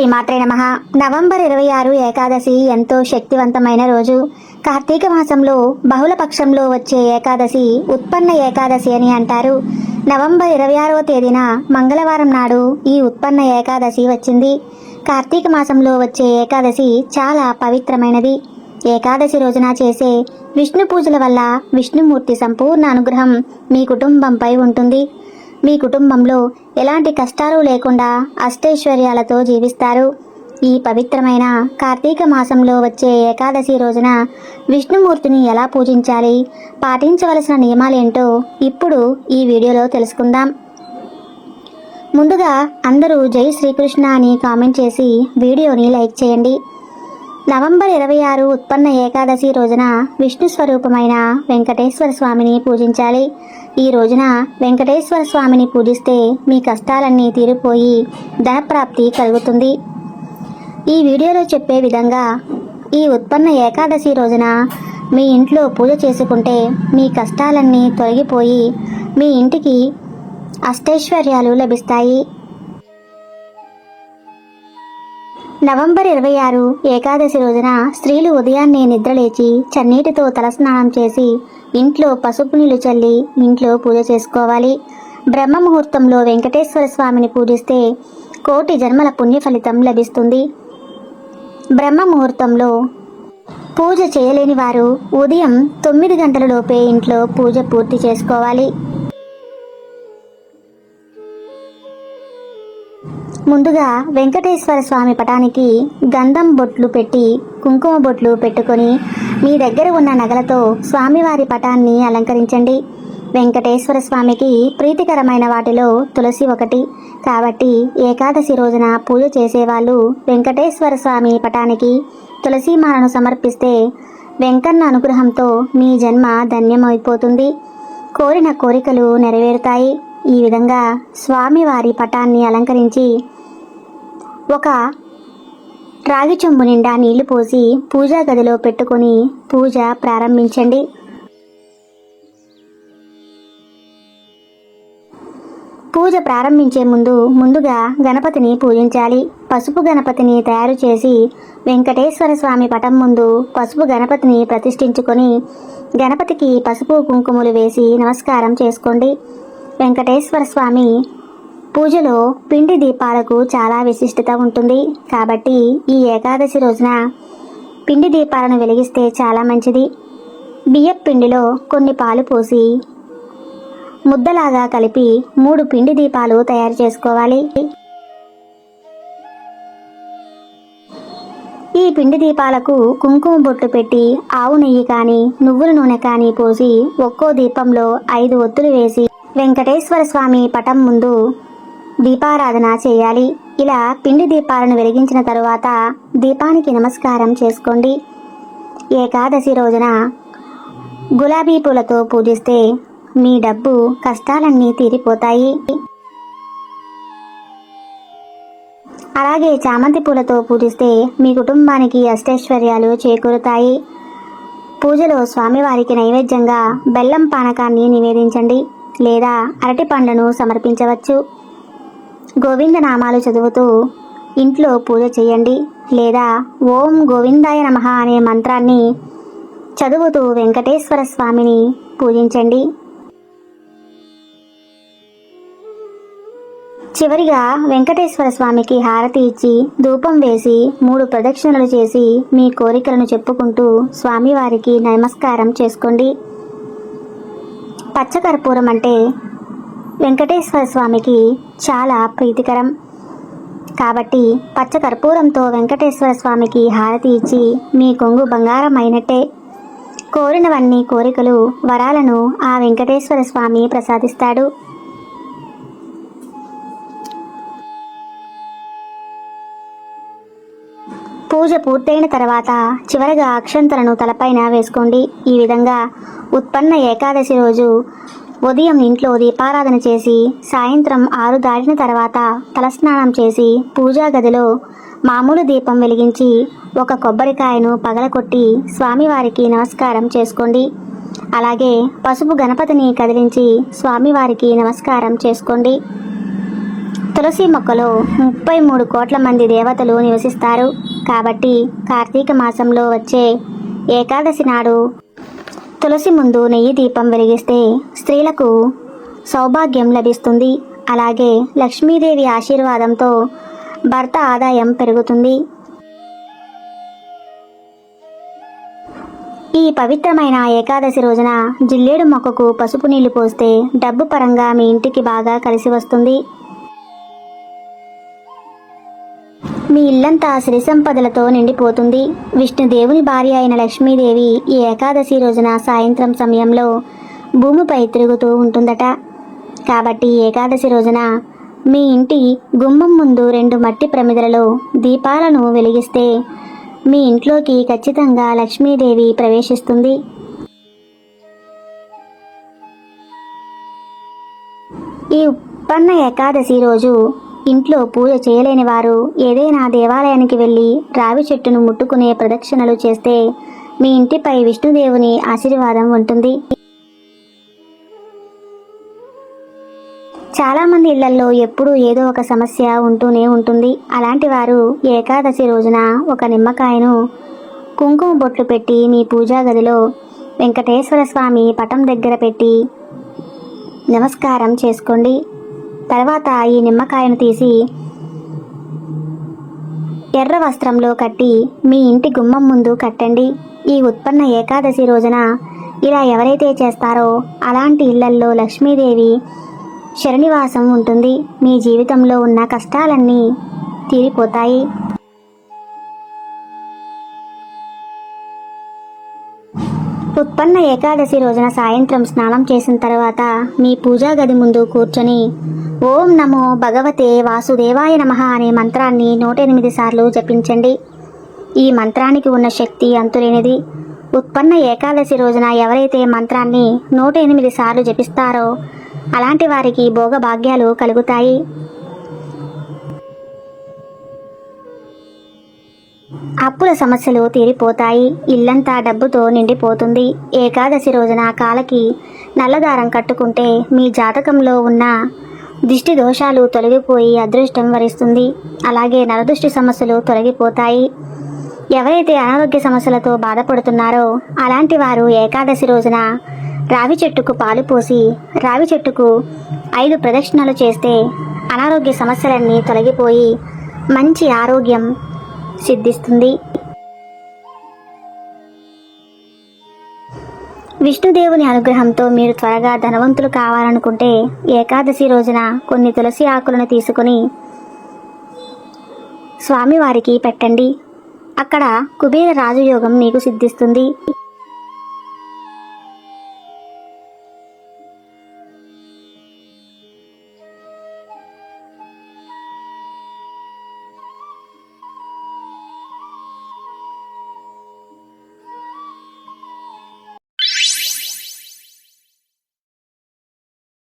శ్రీమాత్రే నమ. నవంబర్ ఇరవై ఆరు ఏకాదశి ఎంతో శక్తివంతమైన రోజు. కార్తీక మాసంలో బహుళ పక్షంలో వచ్చే ఏకాదశి ఉత్పన్న ఏకాదశి అని అంటారు. నవంబర్ ఇరవై ఆరవ తేదీన మంగళవారం నాడు ఈ ఉత్పన్న ఏకాదశి వచ్చింది. కార్తీక మాసంలో వచ్చే ఏకాదశి చాలా పవిత్రమైనది. ఏకాదశి రోజున చేసే విష్ణు పూజల వల్ల విష్ణుమూర్తి సంపూర్ణ అనుగ్రహం మీ కుటుంబంపై ఉంటుంది. మీ కుటుంబంలో ఎలాంటి కష్టాలు లేకుండా అష్టైశ్వర్యాలతో జీవిస్తారు? ఈ పవిత్రమైన కార్తీక మాసంలో వచ్చే ఏకాదశి రోజున విష్ణుమూర్తిని ఎలా పూజించాలి? పాటించవలసిన నియమాలేంటో ఇప్పుడు ఈ వీడియోలో తెలుసుకుందాం. ముందుగా అందరూ జై శ్రీకృష్ణ అని కామెంట్ చేసి వీడియోని లైక్ చేయండి. నవంబర్ ఇరవై ఆరు ఉత్పన్న ఏకాదశి రోజున విష్ణు స్వరూపమైన వెంకటేశ్వర స్వామిని పూజించాలి. ఈ రోజున వెంకటేశ్వర స్వామిని పూజిస్తే మీ కష్టాలన్నీ తీరిపోయి ధనప్రాప్తి కలుగుతుంది. ఈ వీడియోలో చెప్పే విధంగా ఈ ఉత్పన్న ఏకాదశి రోజున మీ ఇంట్లో పూజ చేసుకుంటే మీ కష్టాలన్నీ తొలగిపోయి మీ ఇంటికి అష్టైశ్వర్యాలు లభిస్తాయి. నవంబర్ ఇరవై ఆరు ఏకాదశి రోజున స్త్రీలు ఉదయాన్నే నిద్రలేచి చన్నీటితో తలస్నానం చేసి ఇంట్లో పసుపు నీళ్ళు చల్లి ఇంట్లో పూజ చేసుకోవాలి. బ్రహ్మ ముహూర్తంలో వెంకటేశ్వర స్వామిని పూజిస్తే కోటి జన్మల పుణ్య ఫలితం లభిస్తుంది. బ్రహ్మ ముహూర్తంలో పూజ చేయలేని వారు ఉదయం తొమ్మిది గంటల లోపే ఇంట్లో పూజ పూర్తి చేసుకోవాలి. ముందుగా వెంకటేశ్వర స్వామి పటానికి గంధం బొట్లు పెట్టి కుంకుమ బొట్లు పెట్టుకొని మీ దగ్గర ఉన్న నగలతో స్వామివారి పటాన్ని అలంకరించండి. వెంకటేశ్వర స్వామికి ప్రీతికరమైన వాటిలో తులసి ఒకటి. కాబట్టి ఏకాదశి రోజున పూజ చేసేవాళ్ళు వెంకటేశ్వర స్వామి పటానికి తులసీమాలను సమర్పిస్తే వెంకన్న అనుగ్రహంతో మీ జన్మ ధన్యమైపోతుంది. కోరిన కోరికలు నెరవేరుతాయి. ఈ విధంగా స్వామివారి పటాన్ని అలంకరించి ఒక రాగి చెంబు నిండా నీళ్ళు పోసి పూజా గదిలో పెట్టుకొని పూజ ప్రారంభించండి. పూజ ప్రారంభించే ముందు ముందుగా గణపతిని పూజించాలి. పసుపు గణపతిని తయారు చేసి వెంకటేశ్వర స్వామి పటం ముందు పసుపు గణపతిని ప్రతిష్ఠించుకొని గణపతికి పసుపు కుంకుమలు వేసి నమస్కారం చేసుకోండి. వెంకటేశ్వర స్వామి పూజలో పిండి దీపాలకు చాలా విశిష్టత ఉంటుంది. కాబట్టి ఈ ఏకాదశి రోజున పిండి దీపాలను వెలిగిస్తే చాలా మంచిది. బియ్యపు పిండిలో కొన్ని పాలు పోసి ముద్దలాగా కలిపి మూడు పిండి దీపాలు తయారు చేసుకోవాలి. ఈ పిండి దీపాలకు కుంకుమ బొట్టు పెట్టి ఆవు నెయ్యి కానీ నువ్వుల నూనె కానీ పోసి ఒక్కో దీపంలో ఐదు ఒత్తులు వేసి వెంకటేశ్వర స్వామి పటం ముందు దీపారాధన చేయాలి. ఇలా పిండి దీపాలను వెలిగించిన తరువాత దీపానికి నమస్కారం చేసుకోండి. ఏకాదశి రోజున గులాబీ పూలతో పూజిస్తే మీ డబ్బు కష్టాలన్నీ తీరిపోతాయి. అలాగే చామంతి పూలతో పూజిస్తే మీ కుటుంబానికి అష్టైశ్వర్యాలు చేకూరుతాయి. పూజలో స్వామివారికి నైవేద్యంగా బెల్లం పానకాన్ని నివేదించండి లేదా అరటి పండ్లను సమర్పించవచ్చు. గోవింద నామాలు చదువుతూ ఇంట్లో పూజ చేయండి లేదా ఓం గోవిందాయ నమః అనే మంత్రాన్ని చదువుతూ వెంకటేశ్వర స్వామిని పూజించండి. చివరిగా వెంకటేశ్వర స్వామికి హారతి ఇచ్చి ధూపం వేసి మూడు ప్రదక్షిణలు చేసి మీ కోరికలను చెప్పుకుంటూ స్వామివారికి నమస్కారం చేసుకోండి. పచ్చకర్పూరం అంటే వెంకటేశ్వర స్వామికి చాలా ప్రీతికరం. కాబట్టి పచ్చ కర్పూరంతో వెంకటేశ్వర స్వామికి హారతి ఇచ్చి మీ కొంగు బంగారం అయినట్టే కోరినవన్నీ కోరికలు వరాలను ఆ వెంకటేశ్వర స్వామి ప్రసాదిస్తాడు. పూజ పూర్తయిన తర్వాత చివరగా అక్షంతలను తలపైన వేసుకోండి. ఈ విధంగా ఉత్పన్న ఏకాదశి రోజు ఉదయం ఇంట్లో దీపారాధన చేసి సాయంత్రం ఆరు దాటిన తర్వాత తలస్నానం చేసి పూజా గదిలో మామూలు దీపం వెలిగించి ఒక కొబ్బరికాయను పగలకొట్టి స్వామివారికి నమస్కారం చేసుకోండి. అలాగే పసుపు గణపతిని కదిలించి స్వామివారికి నమస్కారం చేసుకోండి. తులసి మొక్కలో ముప్పై మూడు కోట్ల మంది దేవతలు నివసిస్తారు. కాబట్టి కార్తీక మాసంలో వచ్చే ఏకాదశి నాడు తులసి ముందు నెయ్యి దీపం వెలిగిస్తే స్త్రీలకు సౌభాగ్యం లభిస్తుంది. అలాగే లక్ష్మీదేవి ఆశీర్వాదంతో భర్త ఆదాయం పెరుగుతుంది. ఈ పవిత్రమైన ఏకాదశి రోజున జిల్లేడు మొక్కకు పసుపు నీళ్ళు పోస్తే డబ్బు పరంగా మీ ఇంటికి బాగా కలిసి వస్తుంది. మీ ఇల్లంతా శ్రీ సంపదలతో నిండిపోతుంది. విష్ణుదేవుని భార్య అయిన లక్ష్మీదేవి ఈ ఏకాదశి రోజున సాయంత్రం సమయంలో భూమిపై తిరుగుతూ ఉంటుందట. కాబట్టి ఏకాదశి రోజున మీ ఇంటి గుమ్మం ముందు రెండు మట్టి ప్రమిదలలో దీపాలను వెలిగిస్తే మీ ఇంట్లోకి ఖచ్చితంగా లక్ష్మీదేవి ప్రవేశిస్తుంది. ఈ ఉప్పన్న ఏకాదశి రోజు ఇంట్లో పూజ చేయలేని వారు ఏదైనా దేవాలయానికి వెళ్ళి రావి చెట్టును ముట్టుకునే ప్రదక్షిణలు చేస్తే మీ ఇంటిపై విష్ణుదేవుని ఆశీర్వాదం ఉంటుంది. చాలామంది ఇళ్ళలో ఎప్పుడూ ఏదో ఒక సమస్య ఉంటూనే ఉంటుంది. అలాంటి వారు ఏకాదశి రోజున ఒక నిమ్మకాయను కుంకుమ బొట్లు పెట్టి మీ పూజా గదిలో వెంకటేశ్వర స్వామి పటం దగ్గర పెట్టి నమస్కారం చేసుకోండి. తర్వాత ఈ నిమ్మకాయను తీసి ఎర్ర వస్త్రంలో కట్టి మీ ఇంటి గుమ్మం ముందు కట్టండి. ఈ ఉత్పన్న ఏకాదశి రోజున ఇలా ఎవరైతే చేస్తారో అలాంటి ఇళ్ళల్లో లక్ష్మీదేవి శరణివాసం ఉంటుంది. మీ జీవితంలో ఉన్న కష్టాలన్నీ తీరిపోతాయి. ఉత్పన్న ఏకాదశి రోజున సాయంత్రం స్నానం చేసిన తర్వాత మీ పూజా గది ముందు కూర్చొని ఓం నమో భగవతే వాసుదేవాయ నమః అనే మంత్రాన్ని నూట ఎనిమిది సార్లు జపించండి. ఈ మంత్రానికి ఉన్న శక్తి అంతులేనిది. ఉత్పన్న ఏకాదశి రోజున ఎవరైతే మంత్రాన్ని నూట ఎనిమిది సార్లు జపిస్తారో అలాంటి వారికి భోగభాగ్యాలు కలుగుతాయి. అప్పుల సమస్యలు తీరిపోతాయి. ఇల్లంతా డబ్బుతో నిండిపోతుంది. ఏకాదశి రోజున కాలకి నల్లదారం కట్టుకుంటే మీ జాతకంలో ఉన్న దిష్టి దోషాలు తొలగిపోయి అదృష్టం వరిస్తుంది. అలాగే నరదృష్టి సమస్యలు తొలగిపోతాయి. ఎవరైతే అనారోగ్య సమస్యలతో బాధపడుతున్నారో అలాంటి వారు ఏకాదశి రోజున రావి చెట్టుకు పాలు పోసి రావి చెట్టుకు ఐదు ప్రదక్షిణలు చేస్తే అనారోగ్య సమస్యలన్నీ తొలగిపోయి మంచి ఆరోగ్యం సిద్ధిస్తుంది. విష్ణుదేవుని అనుగ్రహంతో మీరు త్వరగా ధనవంతులు కావాలనుకుంటే ఏకాదశి రోజున కొన్ని తులసి ఆకులను తీసుకొని స్వామివారికి పెట్టండి. అక్కడ కుబేర రాజయోగం మీకు సిద్ధిస్తుంది.